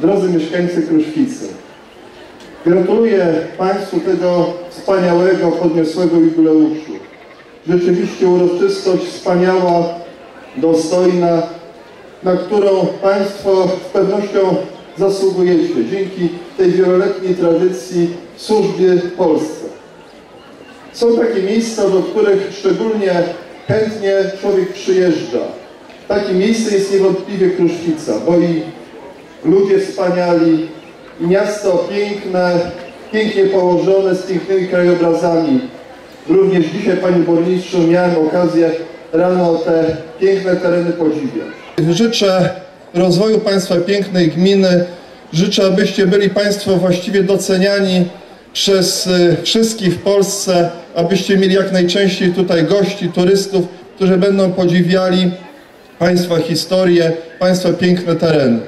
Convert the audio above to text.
Drodzy mieszkańcy Kruszwicy, gratuluję Państwu tego wspaniałego, podniosłego jubileuszu. Rzeczywiście uroczystość wspaniała, dostojna, na którą Państwo z pewnością zasługujecie dzięki tej wieloletniej tradycji w służbie Polsce. Są takie miejsca, do których szczególnie chętnie człowiek przyjeżdża. Takie miejsce jest niewątpliwie Kruszwica, bo i ludzie wspaniali, i miasto piękne, pięknie położone, z pięknymi krajobrazami. Również dzisiaj, Panie Burmistrzu, miałem okazję rano te piękne tereny podziwiać. Życzę rozwoju Państwa pięknej gminy. Życzę, abyście byli Państwo właściwie doceniani przez y, wszystkich w Polsce, abyście mieli jak najczęściej tutaj gości, turystów, którzy będą podziwiali Państwa historię, Państwa piękne tereny.